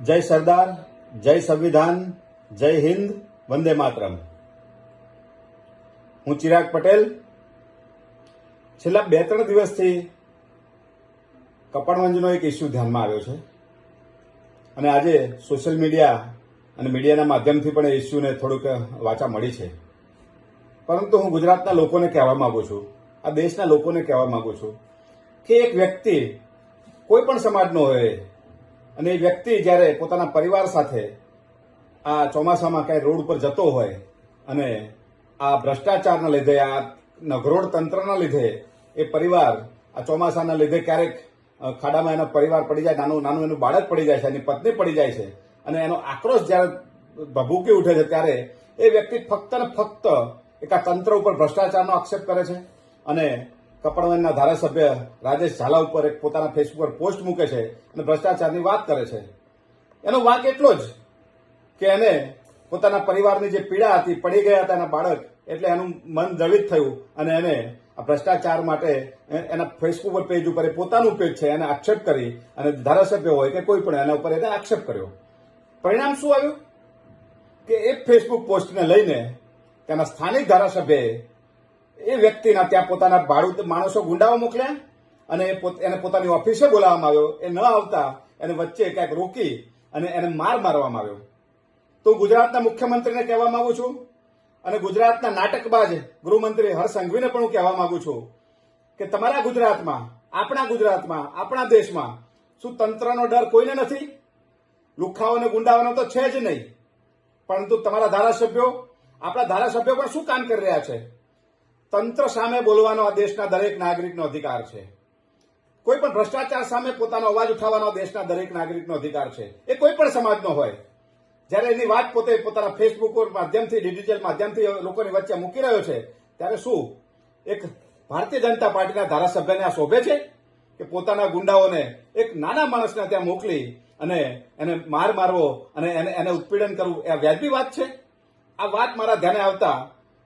જય સરદાર, જય સંવિધાન, જય હિન્દ, વંદે માતરમ. હું ચિરાગ પટેલ. છેલ્લા બે ત્રણ દિવસથી કપડવંજનો એક ઇસ્યુ ધ્યાનમાં આવ્યો છે. અને આજે સોશિયલ મીડિયા અને મીડિયાના માધ્યમથી પણ એ ઇસ્યુને થોડુંક વાચા મળી છે. પરંતુ હું ગુજરાતના લોકોને કહેવા માંગુ છું, આ દેશના લોકોને કહેવા માંગુ છું કે એક વ્યક્તિ કોઈ પણ સમાજનો હોય અને એ વ્યક્તિ જ્યારે પોતાના પરિવાર સાથે આ ચોમાસામાં ક્યાંય રોડ ઉપર જતો હોય અને આ ભ્રષ્ટાચારના લીધે, આ નગરોડ તંત્રના લીધે એ પરિવાર આ ચોમાસાના લીધે ક્યારેક ખાડામાં એનો પરિવાર પડી જાય, નાનું નાનું એનું બાળક પડી જાય છે, એની પત્ની પડી જાય છે અને એનો આક્રોશ જ્યારે ભભૂકી ઉઠે છે ત્યારે એ વ્યક્તિ ફક્ત ને ફક્ત એક આ તંત્ર ઉપર ભ્રષ્ટાચારનો આક્ષેપ કરે છે અને કપડવનના ધારાસભ્ય રાજેશ ઝાલા ઉપર એક પોતાના ફેસબુક પર પોસ્ટ મૂકે છે અને ભ્રષ્ટાચારની વાત કરે છે. એનો વાંક એટલો જ કે એને પોતાના પરિવારની જે પીડા હતી, પડી ગયા હતા એના બાળક, એટલે એનું મન દળિત થયું અને એને આ ભ્રષ્ટાચાર માટે એના ફેસબુક પેજ ઉપર પોતાનું પેજ છે, એને આક્ષેપ કરી અને ધારાસભ્ય હોય કે કોઈ પણ એના ઉપર એને આક્ષેપ કર્યો. પરિણામ શું આવ્યું? કે એ ફેસબુક પોસ્ટને લઈને તેના સ્થાનિક ધારાસભ્યએ એ વ્યક્તિના ત્યાં પોતાના ભાડું માણસો ગુંડાઓ મોકલ્યા અને એને પોતાની ઓફિસે બોલાવવામાં આવ્યો. એ ન આવતા એને વચ્ચે ક્યાંક રોકી અને એને માર મારવામાં આવ્યો. તો ગુજરાતના મુખ્યમંત્રીને કહેવા માંગુ છું અને ગુજરાતના નાટકબાજ ગૃહમંત્રી હર્ષ સંઘવીને પણ હું કહેવા માંગુ છું કે તમારા ગુજરાતમાં, આપણા ગુજરાતમાં, આપણા દેશમાં શું તંત્રનો ડર કોઈને નથી? લુખાઓ અને ગુંડાઓનો તો છે જ નહીં. પરંતુ તમારા ધારાસભ્યો, આપણા ધારાસભ્યો પણ શું કામ કરી રહ્યા છે? તંત્ર સામે બોલવાનો આ દેશના દરેક નાગરિકનો અધિકાર છે. કોઈ પણ ભ્રષ્ટાચાર સામે પોતાનો અવાજ ઉઠાવવાનો દેશના દરેક નાગરિકનો અધિકાર છે. એ કોઈ પણ સમાજનો હોય. જ્યારે એની વાત પોતે પોતાના ફેસબુક માધ્યમથી ડિજિટલ માધ્યમથી લોકોની વચ્ચે મૂકી રહ્યો છે, ત્યારે શું? એક ભારતીય જનતા પાર્ટીના ધારાસભ્યને આ શોભે છે કે પોતાના ગુંડાઓને એક નાના માણસને ત્યાં મોકલી અને એને માર મારવો અને એને એને ઉત્પીડન કરવું, એ વ્યાજબી વાત છે? આ વાત મારા ધ્યાને આવતા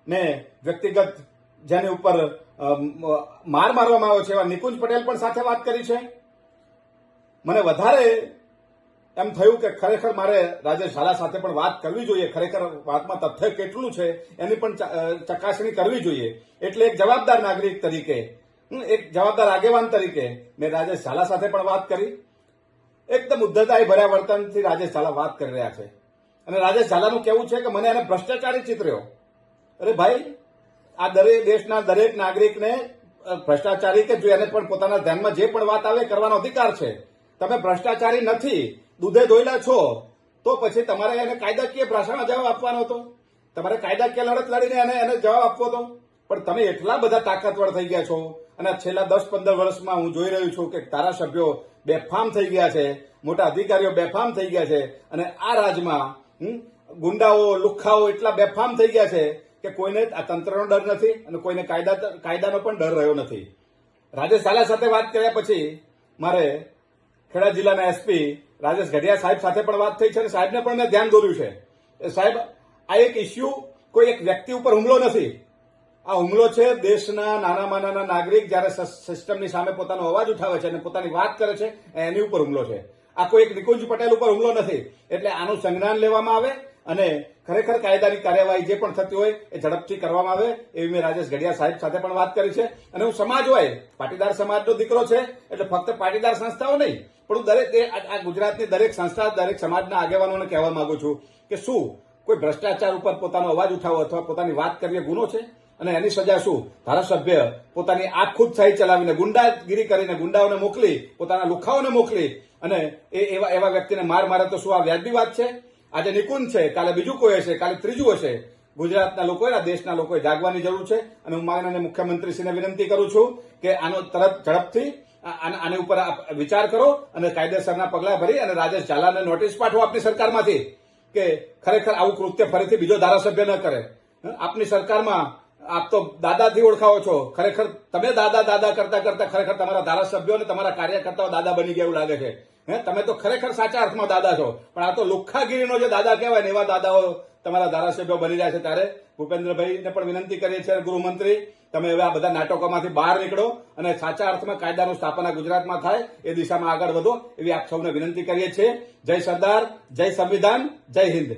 મેં વ્યક્તિગત જેની ઉપર માર મારવામાં આવ્યો છે એવા નિકુંજ પટેલ પણ સાથે વાત કરી છે. મને વધારે એમ થયું કે ખરેખર મારે રાજેશ ઝાલા સાથે પણ વાત કરવી જોઈએ. ખરેખર વાતમાં તથ્ય કેટલું છે એની પણ ચકાસણી કરવી જોઈએ. એટલે એક જવાબદાર નાગરિક તરીકે એક જવાબદાર આગેવાન તરીકે મેં રાજેશ ઝાલા સાથે પણ વાત કરી. એકદમ ઉદ્ધતાઈ ભર્યા વર્તનથી રાજેશ ઝાલા વાત કરી રહ્યા છે. અને રાજેશ ઝાલાનું કેવું છે કે મને એને ભ્રષ્ટાચારી ચિતર્યો. અરે ભાઈ આ દરેક દેશના દરેક નાગરિકને ભ્રષ્ટાચારી કે જો એને પણ પોતાના ધ્યાનમાં જે પણ વાત આવે કરવાનો અધિકાર છે. તમે ભ્રષ્ટાચારી નથી, દૂધે ધોયેલા છો, તો પછી તમારે એને કાયદાકીય ભાષામાં જવાબ આપવાનો હતો. તમારે કાયદાકીય લડત લડીને એને એને જવાબ આપવો હતો. પણ તમે એટલા બધા તાકાતવર થઈ ગયા છો, અને છેલ્લા દસ પંદર વર્ષમાં હું જોઈ રહ્યો છું કે ધારાસભ્યો બેફામ થઈ ગયા છે, મોટા અધિકારીઓ બેફામ થઈ ગયા છે, અને આ રાજમાં ગુંડાઓ, લુખ્ખાઓ એટલા બેફામ થઈ ગયા છે કે કોઈને તંત્રનો ડર નથી અને કોઈને કાયદા કાયદાનો પણ ડર રહ્યો નથી. રાજેશ ઝાલા સાથે વાત કર્યા પછી મારે ખેડા જિલ્લાના એસપી રાજેશ ગઢિયા સાહેબ સાથે પણ વાત થઈ છે અને સાહેબને પણ મેં ધ્યાન દોર્યું છે. સાહેબ, આ એક ઇસ્યુ કોઈ એક વ્યક્તિ ઉપર હુમલો નથી. આ હુમલો છે દેશના નાનામાં નાના નાગરિક જ્યારે સસ- સિસ્ટમની સામે પોતાનો અવાજ ઉઠાવે છે અને પોતાની વાત કરે છે એની ઉપર હુમલો છે. આ કોઈ એક નિકુંજ પટેલ ઉપર હુમલો નથી. એટલે આનું સંજ્ઞાન લેવામાં આવે અને ખરેખર કાયદાની કાર્યવાહી જે પણ થતી હોય એ ઝડપથી કરવામાં આવે, એવી મેં રાજેશ ગઢિયા સાહેબ સાથે પણ વાત કરી છે. અને હું સમાજ હોય, પાટીદાર સમાજનો દીકરો છે, એટલે ફક્ત પાટીદાર સંસ્થાઓ નહીં, પણ હું દરેક આ ગુજરાતની દરેક સંસ્થા, દરેક સમાજના આગેવાનોને કહેવા માંગુ છું કે શું કોઈ ભ્રષ્ટાચાર ઉપર પોતાનો અવાજ ઉઠાવો અથવા પોતાની વાત કરવી ગુનો છે? અને એની સજા શું? ધારાસભ્ય પોતાની આંખ ખુદ સાહી ચલાવીને ગુંડાગીરી કરીને ગુંડાઓને મોકલી, પોતાના લુખાઓને મોકલી, અને એ એવા એવા વ્યક્તિને માર મારે તો શું આ વ્યાજબી વાત છે? આજે નિકુંજ છે, કાલે બીજું કોઈ હશે, કાલે ત્રીજું હશે. ગુજરાતના લોકોએ દેશના લોકોએ જાગવાની જરૂર છે અને હું માનનીય મુખ્યમંત્રીશ્રીને વિનંતી કરું છું કે આનો તરત ઝડપથી આની ઉપર વિચાર કરો અને કાયદેસરના પગલાં ભરી અને રાજેશ ઝાલાને નોટિસ પાઠવો આપની સરકારમાંથી કે ખરેખર આવું કૃત્ય ફરીથી બીજો ધારાસભ્ય ન કરે. આપની સરકારમાં આપ તો દાદાથી ઓળખાવો છો. ખરેખર તમે દાદા દાદા કરતા કરતા ખરેખર તમારા ધારાસભ્યો અને તમારા કાર્યકર્તાઓ દાદા બની ગયા એવું લાગે છે. હે, તમે તો ખરેખર સાચા અર્થમાં દાદા છો. પણ આ તો લુખ્ખાગીરીનો જે દાદા કહેવાય ને, એવા દાદાઓ તમારા ધારાસભ્યો બની રહ્યા છે ત્યારે. ભૂપેન્દ્રભાઈને પણ વિનંતી કરીએ છીએ, ગૃહમંત્રી, તમે હવે આ બધા નાટકોમાંથી બહાર નીકળો અને સાચા અર્થમાં કાયદાનું સ્થાપના ગુજરાતમાં થાય, એ દિશામાં આગળ વધો, એવી આપ સૌને વિનંતી કરીએ છીએ. જય સરદાર, જય સંવિધાન, જય હિન્દ.